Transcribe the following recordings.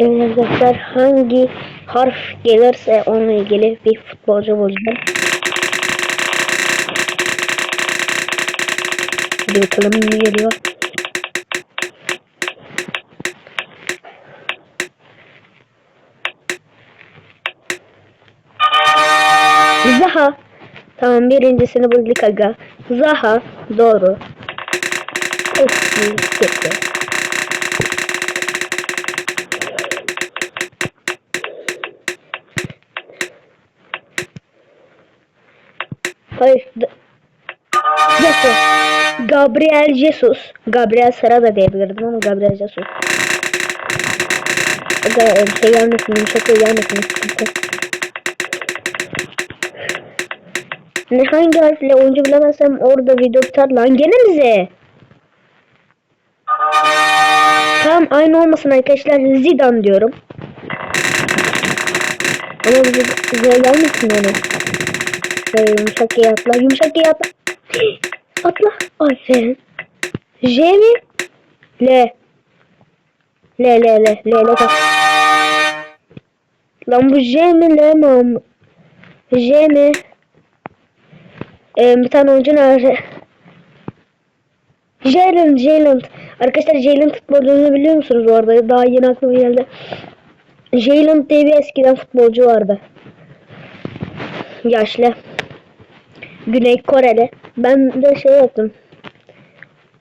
Arkadaşlar hangi harf gelirse onunla ilgili bir futbolcu bulacağım. Hadi bakalım ne geliyor. Zaha. Tamam birincisini bulduk aga. Zaha. Doğru. Eski gitti. Hayır. Yok. Gabriel Jesus. Gabriel Sara da diyebilirdim ama Gabriel Jesus. Aga şey gelmesin, yumuşak şey gelmesin. Ne hangi harfle oyuncu bilemezsem orada video biter lan. Gene mi Z? Tamam aynı olmasın arkadaşlar. Zidane diyorum. Ama Z Z gelmesin yani. Ee, yumuşak G atla. Yumuşak G atla. Atla. Aferin. J mi? L. L L L L L kaç. Lan bu J mi L mi? J mi? Ee, bir tane oyuncu nerede? Jalen, Jalen. Arkadaşlar Jalen futbolcunu biliyor musunuz bu arada? Daha yeni aklıma geldi. Jalen diye bir eskiden futbolcu vardı. Yaşlı. Güney Koreli. Ben de şey yaptım.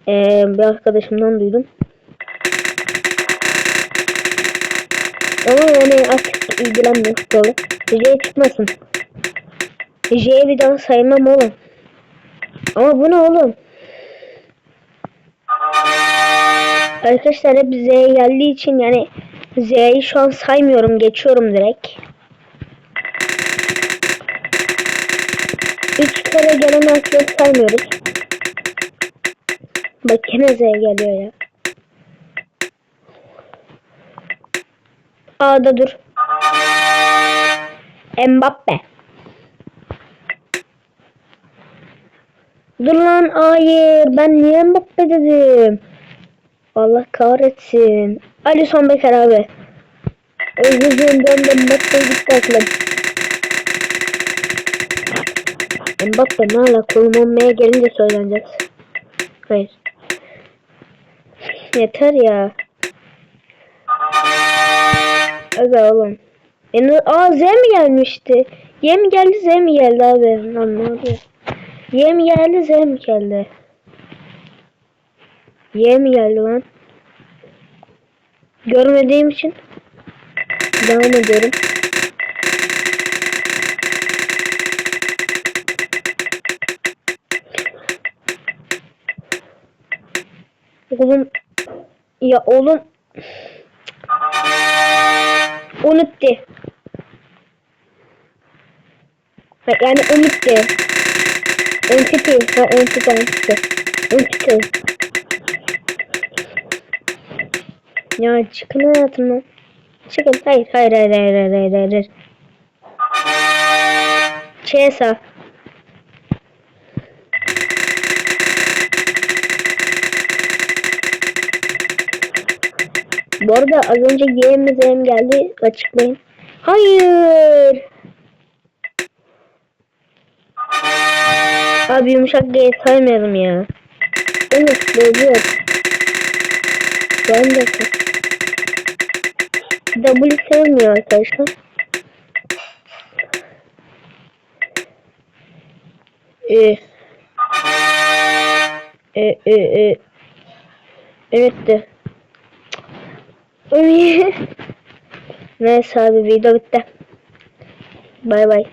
Ee, bir arkadaşımdan duydum. Ama yani artık ilgilenmiyor futbolu. J çıkmasın. J'ye bir daha saymam oğlum. Ama bu ne oğlum? Arkadaşlar hep Z geldiği için yani Z'yi şu an saymıyorum. Geçiyorum direkt. Kere gelen harfleri saymıyoruz. Bak gene Z geliyor ya. A'da dur. Mbappe. Dur lan hayır ben niye Mbappe dedim. Allah kahretsin. Alisson Becker abi. Özür dilerim ben de Mbappe gitti aklım. Mbappe ne ala kolum olmaya gelince söylenecek. Hayır. Yeter ya. Aga oğlum. Yani, aa Z mi gelmişti? Y mi geldi Z mi geldi abi? Lan ne oluyor? Y mi geldi Z mi geldi? Y mi geldi lan? Görmediğim için devam ediyorum. Oğlum ya oğlum unuttu. Yani unuttu. Unuttu. Ha unuttu unuttu. Unuttu. Ya çıkın hayatımdan. Çıkın. Hayır hayır hayır hayır hayır hayır hayır. hayır. Bu arada az önce mi geldi açıklayın. Hayır. Abi yumuşak G saymayalım ya. Evet bozuyor. Ben de W sevmiyor arkadaşlar. Ee, e, e, e. Evet de. Neyse abi video bitti. Bay bay.